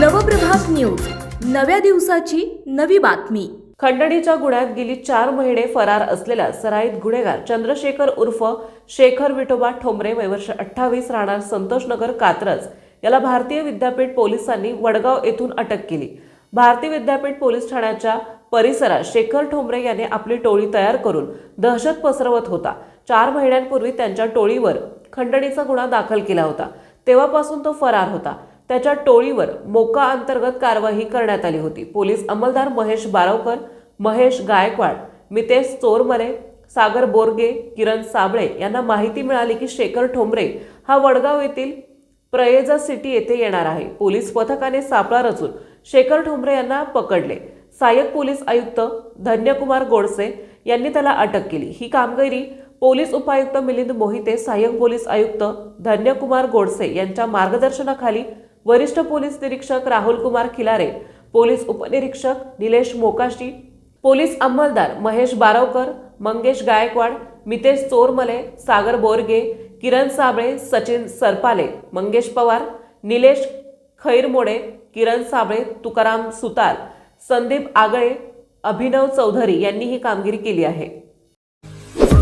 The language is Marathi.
नवप्रभात न्यूज. नव्या दिवसाची नवी बातमी. खंडणीच्या गुन्ह्यात गेली चार महिने फरार असलेला सराईत गुन्हेगार चंद्रशेखर उर्फ शेखर विठोबा ठोंबरे वयवर्ष अठ्ठावीस राहणार संतोषनगर कात्रज याला भारतीय विद्यापीठ पोलिसांनी वडगाव येथून अटक केली. भारतीय विद्यापीठ पोलीस ठाण्याच्या परिसरात शेखर ठोंबरे याने आपली टोळी तयार करून दहशत पसरवत होता. चार महिन्यांपूर्वी त्यांच्या टोळीवर खंडणीचा गुन्हा दाखल केला होता. तेव्हापासून तो फरार होता. त्याच्या टोळीवर मोका अंतर्गत कारवाई करण्यात आली होती. पोलीस अंमलदार महेश बारवकर महेश गायकवाड मितेश चोरमले सागर बोरगे किरण साबळे यांना माहिती मिळाली की शेखर ठोंबरे हा वडगाव येथील प्रयेजा सिटी येथे येणार आहे. पोलीस पथकाने सापळा रचून शेखर ठोंबरे यांना पकडले. सहाय्यक पोलीस आयुक्त धन्यकुमार गोडसे यांनी त्याला अटक केली. ही कामगिरी पोलीस उपायुक्त मिलिंद मोहिते सहाय्यक पोलीस आयुक्त धन्यकुमार गोडसे यांच्या मार्गदर्शनाखाली वरिष्ठ पोलीस निरीक्षक राहुल कुमार खिलारे पोलीस उपनिरीक्षक निलेश मोकाशी पोलीस अंमलदार महेश बारवकर मंगेश गायकवाड मितेश चोरमले सागर बोरगे किरण साबळे सचिन सरपाले मंगेश पवार निलेश खैरमोडे किरण साबळे तुकाराम सुतार संदीप आगळे अभिनव चौधरी यांनी ही कामगिरी केली आहे.